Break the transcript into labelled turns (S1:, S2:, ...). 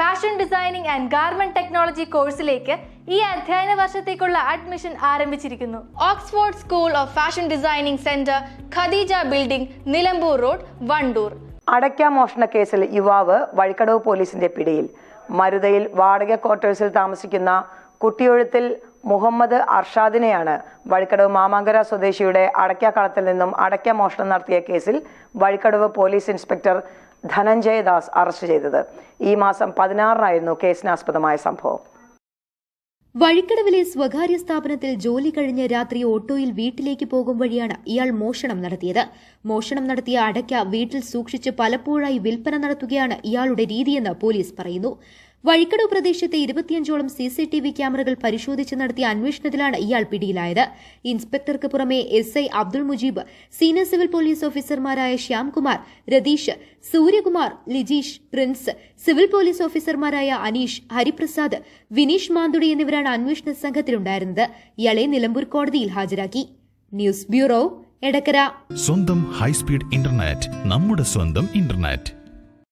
S1: Fashion designing and garment technology കോഴ്സിലേക്ക് ഈ അധ്യയന വർഷത്തേക്കുള്ള അഡ്മിഷൻ ആരംഭിച്ചിരിക്കുന്നു. Oxford school of fashion designing centre Khadeeja building Nilambur road Vandoor
S2: അടയ്ക്ക മോഷണ കേസിൽ യുവാവ് വഴിക്കടവ് പോലീസിന്റെ പിടിയിൽ. മരുതയിൽ വാടക ക്വാർട്ടേഴ്സിൽ താമസിക്കുന്ന കുട്ടിയൊഴുത്തിൽ മുഹമ്മദ് അർഷാദിനെയാണ് വഴിക്കടവ് മാമാങ്കര സ്വദേശിയുടെ അടയ്ക്കാക്കളത്തിൽ നിന്നും അടയ്ക്ക മോഷണം നടത്തിയ കേസിൽ Vazhikkadavu police inspector Dhananjaya Das arrest ചെയ്തത്. ഈ മാസം പതിനാറിനായിരുന്നു കേസിനാസ്പദമായ സംഭവം.
S3: വഴിക്കടവിലെ സ്വകാര്യ സ്ഥാപനത്തിൽ ജോലി കഴിഞ്ഞ് രാത്രി ഓട്ടോയിൽ വീട്ടിലേക്ക് പോകും വഴിയാണ് ഇയാൾ മോഷണം നടത്തിയത്. മോഷണം നടത്തിയ അടയ്ക്ക വീട്ടിൽ സൂക്ഷിച്ച് പലപ്പോഴായി വിൽപ്പന നടത്തുകയാണ് ഇയാളുടെ രീതിയെന്ന് പോലീസ് പറയുന്നു. വഴിക്കടവ് പ്രദേശത്തെ ഇരുപത്തിയഞ്ചോളം സി സി ടി വി ക്യാമറകൾ പരിശോധിച്ച് നടത്തിയ അന്വേഷണത്തിലാണ് ഇയാൾ പിടിയിലായത്. ഇൻസ്പെക്ടർക്ക് പുറമെ S I Abdul Mujeeb senior civil police ഓഫീസർമാരായ Shyamkumar Ratheesh Suryakumar Lijeesh Prince civil police ഓഫീസർമാരായ അനീഷ് ഹരിപ്രസാദ് വിനീഷ് മാന്തുടി എന്നിവരാണ് അന്വേഷണ സംഘത്തിലുണ്ടായിരുന്നത്. ഇയാളെ നിലമ്പൂർ കോടതിയിൽ ഹാജരാക്കി. News bureau Edakkara.
S4: സ്വന്തം ഹൈസ്പീഡ് ഇന്റർനെറ്റ് നമ്മുടെ സ്വന്തം ഇന്റർനെറ്റ്.